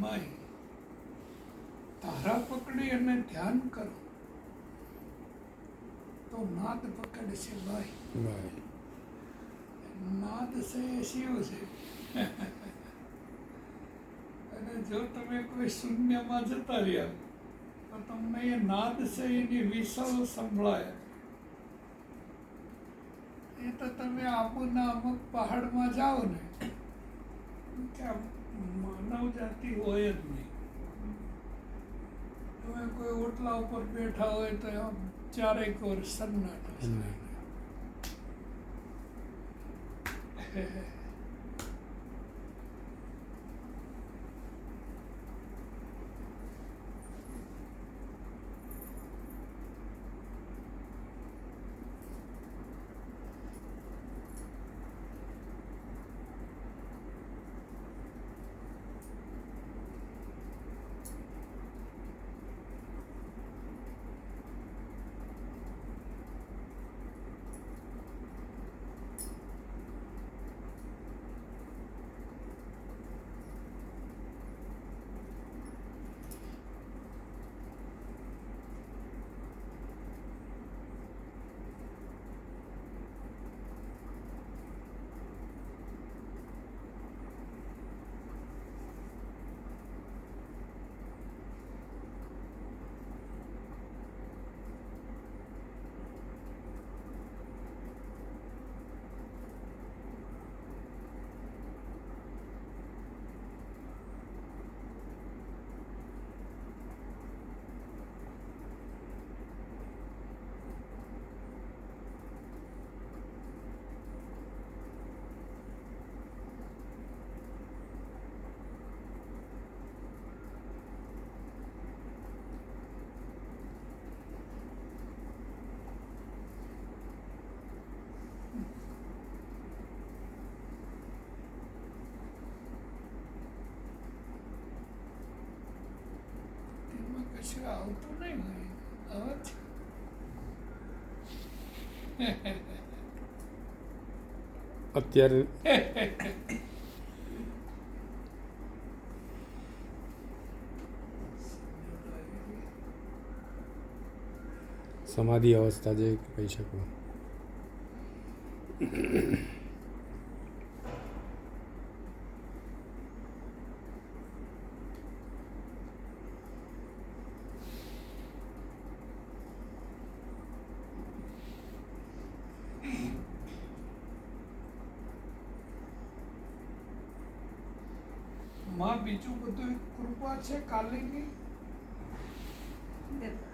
My. તારા પકડી અને ધ્યાન કરો. તો નાદ પકડશે ભાઈ. ભાઈ. નાદ છે શિવ છે. અને જો તમે કોઈ શૂન્યમાં જતા રહ્યા તો તમને એ નાદ છે એની વિસલ સંભળાય. એ તો તમે આબુના અમુક પહાડમાં જાઓ ને ત્યાં માનવ જાતિ હોય જ નહીં. તમે કોઈ ઓટલા ઉપર બેઠા હોય તો આમ ચારેક ઓર સન્નાટો છે. એમાં કશું આવતું નહીં હોય અત્યારે સમાધિ અવસ્થા જે કહી શકો માં બીજું બધું કૃપા છે કાલીની?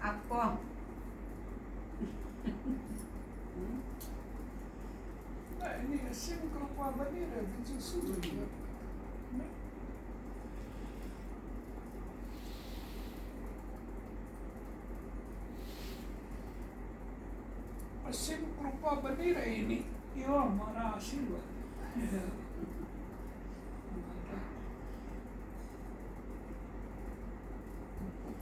આપો. એની અસીમ કૃપા બની રહે. બીજું શું જોઈએ? અસીમ કૃપા બની રહી એવા મારા આશીર્વાદ.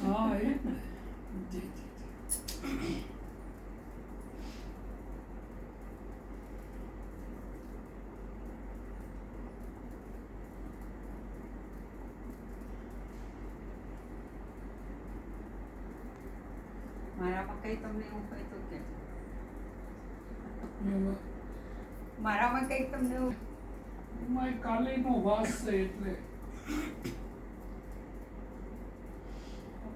હા એ ને. મારામાં કઈ તમને એવું હોય તો કે. મારામાં કઈ તમને એવું એમાં એ કાલીનો વાસ છે એટલે.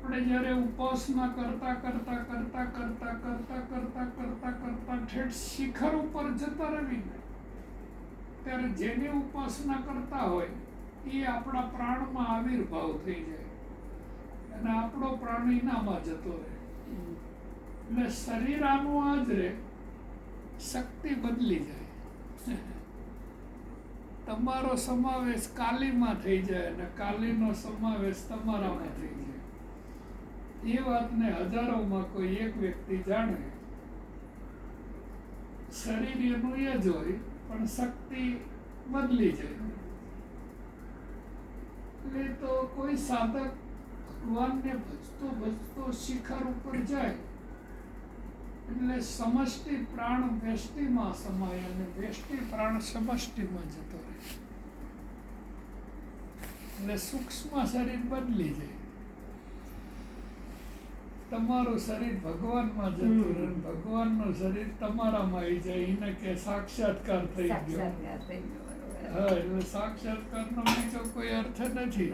આપણે જ્યારે ઉપાસના કરતા કરતા કરતા કરતા કરતા કરતા કરતા કરતા ઠેઠ શિખર ઉપર જતા રહીને ત્યારે જેની ઉપાસના કરતા હોય, એ આપણા પ્રાણમાં આવિર્ભાવ થઈ જાય. અને આપણો પ્રાણ એનામાં જતો રહે. એટલે શરીર આનું આ જ રહે શક્તિ બદલી જાય. તમારો સમાવેશ કાલીમાં થઈ જાય અને કાલીનો સમાવેશ તમારામાં થઈ જાય. એ વાતને હજારોમાં કોઈ એક વ્યક્તિ જાણે. શરીર એનું એ જ હોય, પણ શક્તિ બદલી જાય. એટલે તો કોઈ સાધક ભગવાનને ભજતો ભજતો શિખર ઉપર જાય. એટલે સમષ્ટિ પ્રાણ વ્યષ્ટિમાં સમાય અને વ્યષ્ટિ પ્રાણ સમષ્ટિમાં જતો રહે. એટલે સૂક્ષ્મ શરીર બદલી જાય. તમારું શરીર ભગવાનમાં જતું રહે ભગવાનનું શરીર તમારામાં આવી જાય એને કે સાક્ષાત્કાર થઈ ગયો. હા એટલે સાક્ષાત્કારનો બીજો કોઈ અર્થ નથી.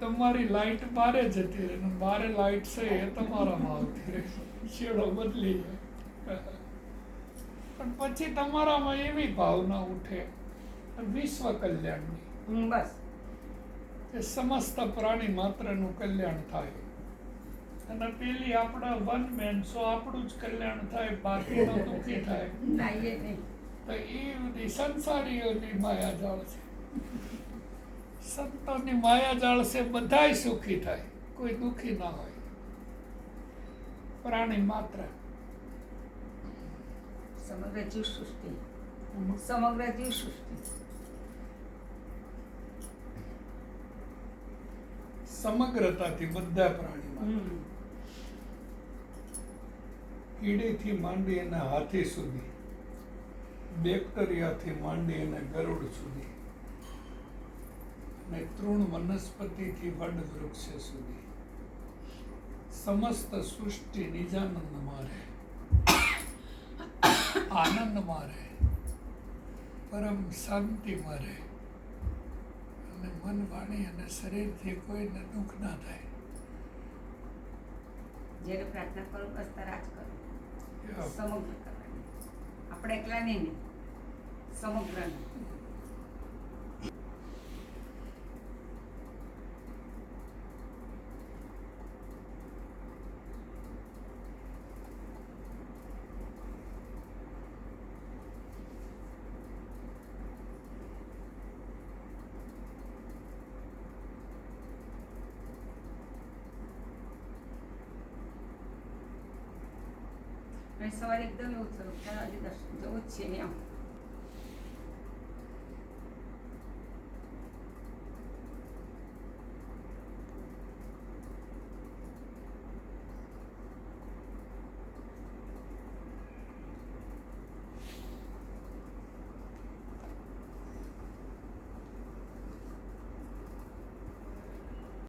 તમારી લાઈટ બારે જતી રહે બારે લાઈટ છે એ તમારામાં આવતી રહે. છેડો બદલી જાય પણ પછી તમારામાં એવી ભાવના ઉઠે વિશ્વ કલ્યાણની. બસ. કે સમસ્ત પ્રાણી માત્રનું કલ્યાણ થાય. અને પેલી આપણા વન મેન સો આપણું જ કલ્યાણ થાય બાકીનો દુઃખી થાય. તો એ બધી સંસારીઓની માયાજાળ છે. સંતોની માયાજાળ છે બધાય સુખી થાય. કોઈ દુઃખી ના હોય. પ્રાણી માત્ર. સમગ્ર જીવ સૃષ્ટિ સમગ્ર જીવ સૃષ્ટિ સમગ્રતાથી બધા પ્રાણીમાં. હમ. કીડીથી માંડી અને હાથી સુધી, બેક્ટેરિયાથી માંડી અને ગરુડ સુધી અને તૃણ વનસ્પતિથી વડ વૃક્ષ સુધી. સમસ્ત સૃષ્ટિ નિજાનંદમાં રહે, આનંદમાં રહે, પરમ શાંતિમાં રહે અને મન વાણી અને શરીરથી કોઈને દુઃખ ના થાય. જ્યારે પ્રાર્થના કરો, બસ તરાજ કરો. સમગ્ર આપણે એકલા નહીં સમગ્ર સવારે એકદમ એવું થયું આજે દર્શન જવું જ છે એમ